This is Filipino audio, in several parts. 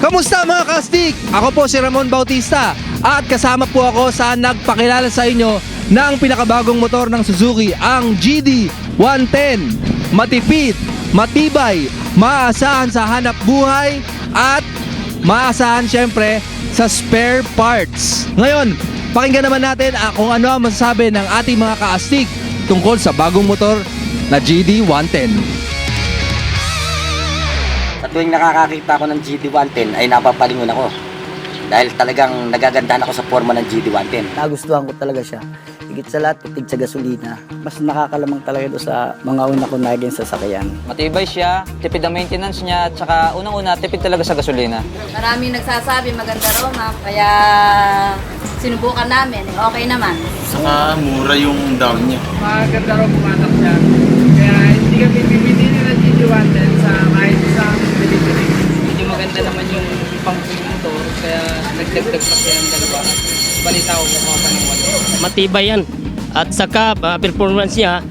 Kamusta mga kastik? Ako po si Ramon Bautista at kasama po ako sa nagpakilala sa inyo ng pinakabagong motor ng Suzuki, ang GD 110. Matipid, matibay, maasahan sa hanap buhay at maasahan syempre sa spare parts. Ngayon, pakinggan naman natin kung ano ang masasabi ng ating mga kaastig tungkol sa bagong motor na GD 110. Tuwing nakakakita ako ng GD110 ay napapalingon ako. Dahil talagang nagagandahan ako sa forma ng GD110. Nagustuhan ko talaga siya. Higit sa lahat, tipid sa gasolina. Mas nakakalamang talaga ito sa mga una kong naging sasakyan. Matibay siya, tipid ang maintenance niya, at saka unang-una, tipid talaga sa gasolina. Maraming nagsasabi maganda raw ma'am, kaya sinubukan namin, okay naman. Saka mura yung down niya. maganda raw pumatak siya. Kaya hindi kami bibili ng GG110 sa kahit maganda naman yung pang-motor, kaya nagdagdag pa siya ng dalawa. Balita ko kung pa ng walo. matibay yan. At saka ah, performance niya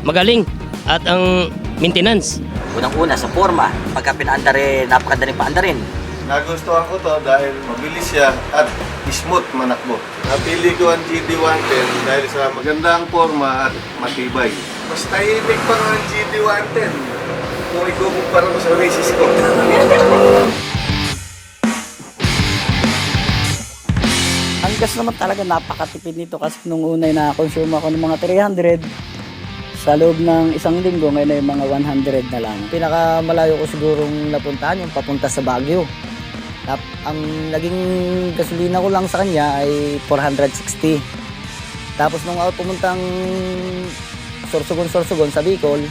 magaling at ang maintenance. Unang-una sa forma, pagka pinaandar eh, napakadaling paandarin. Nagustuhan ko to dahil mabilis siya at smooth manakbo. Napili ko ang GD110 dahil sa magandang forma at matibay. Mas tahimik pa ang GD110 kung ikukumpara mo sa races ko. Ang naman talaga napakatipid nito kasi nung una ay na-consume ako ng mga 300 sa loob ng isang linggo, ngayon ay mga 100 na lang. Pinakamalayo ko sigurong napuntahan yung papunta sa Baguio. Tap, ang naging gasolina ko lang sa kanya ay 460. Tapos nung ako pumuntang Sorsogon-Sorsogon sa Bicol,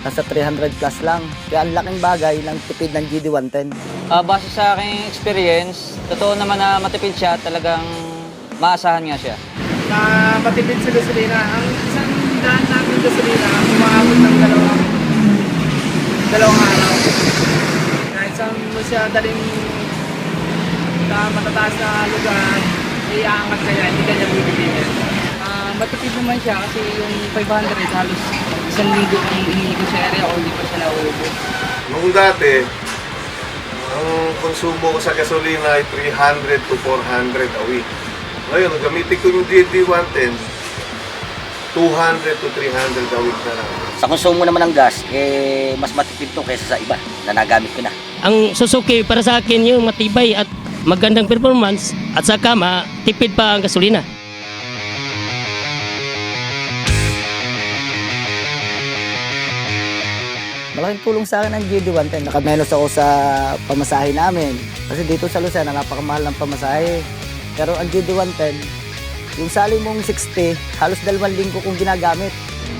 nasa 300 plus lang. Kaya ang laking bagay ng tipid ng GD110. Ah, base sa aking experience, totoo naman na matipid siya, talagang maasahan nga siya. Na matipid sa gasolina. Ang isang daan namin gasolina, umaabot ng dalawang dalawang araw. Kahit saan mo siya daling sa matataas na lugar, iangat kaya, hindi kanya bibitin. Ah, matipid naman siya kasi yung 500 halos isang linggo ang iniikot sa area o hindi pa siya nauubos. Nung dati, ang konsumo ko sa gasolina ay 300 to 400 a week. Ngayon, gamitin ko yung GD110, 200 to 300 a week na lang. Sa konsumo naman ng gas, eh, mas matipid to kaysa sa iba na nagamit ko na. Ang Suzuki para sa akin yung matibay at magandang performance at saka matipid pa ang gasolina. Malaking tulong sa akin ang GD110. Nakamenos ako sa pamasahe namin. Kasi dito sa Lucena, napakamahal ng pamasahe. Pero ang GD110, yung sali mong 60, halos dalawang linggo kong ginagamit.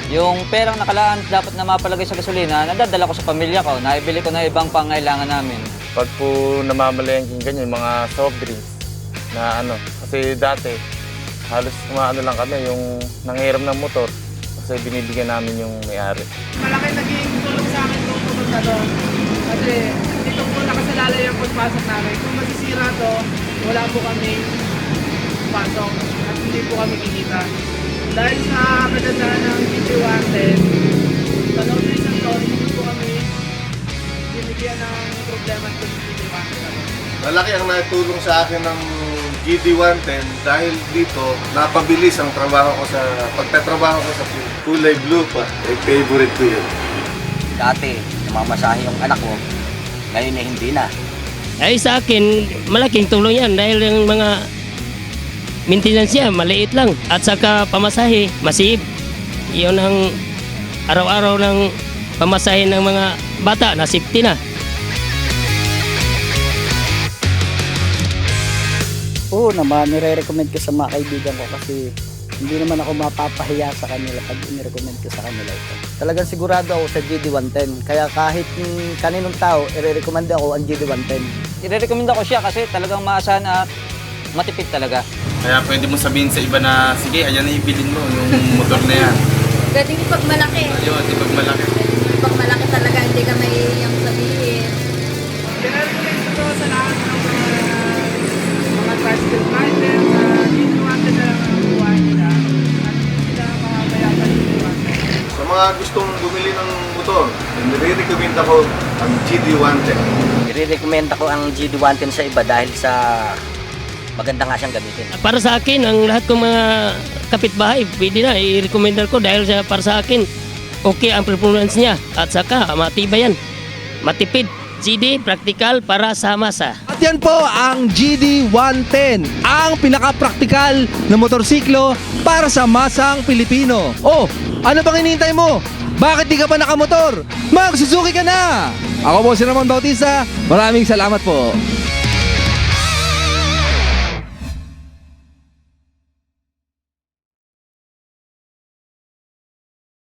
Yung perang nakalaan dapat na mapalagay sa gasolina, nadadala ko sa pamilya ko, naibili ko na ibang pangailangan namin. pag po namamalayan yung ganyan, yung mga soft drinks na ano, kasi dati halos umaano lang kami yung nangiram ng motor kasi binibigyan namin yung may-ari. malaki naging tulong pumunta doon. Kasi dito po nakasalalay ang pagpasok namin. Kung masisira to, wala po kami pasok at hindi po kami kikita. Dahil sa kagandahan ng GT110, sa loob ng isang taon, hindi po kami binigyan ng problema sa GT110. Malaki ang natulong sa akin ng GD110 dahil dito napabilis ang trabaho ko sa pagtatrabaho ko sa kulay blue pa. Eh, favorite ko yun. Dati, namamasahe yung anak ko, ngayon eh hindi na. Ay sa akin, malaking tulong yan dahil yung mga maintenance niya maliit lang at saka pamasahe masib. Iyon ang araw-araw ng pamasahe ng mga bata na safety na. Oo naman, nire-recommend ko sa mga kaibigan ko kasi hindi naman ako mapapahiya sa kanila pag inirecommend ko sa kanila ito. Talagang sigurado ako sa GD110. Kaya kahit kaninong tao, i-recommend ako ang GD110. Irerekomenda ko siya kasi talagang maasahan at matipid talaga. Kaya pwede mo sabihin sa iba na, sige, ayan na ibilin mo yung motor na yan. Pwedeng pag malaki. Ayun, di pag malaki. Pag malaki talaga, hindi ka may yung sabihin. Pinarecommend ko to sa lahat ng mga gustong bumili ng motor, nire-recommend ako ko ang GD110. I-recommend ko ang GD110 sa iba dahil sa maganda nga siyang gamitin. Para sa akin, ang lahat kong mga kapitbahay, pwede na, i-recommendar ko dahil sa, para sa akin, okay ang performance niya. At saka, matibay yan. Matipid. GD, practical para sa masa. At yan po ang GD110, ang pinaka-praktikal na motorsiklo para sa masang Pilipino. Oh, ano bang hinihintay mo? Bakit di ka pa nakamotor? Mag-Suzuki ka na! Ako po si Ramon Bautista. Maraming salamat po.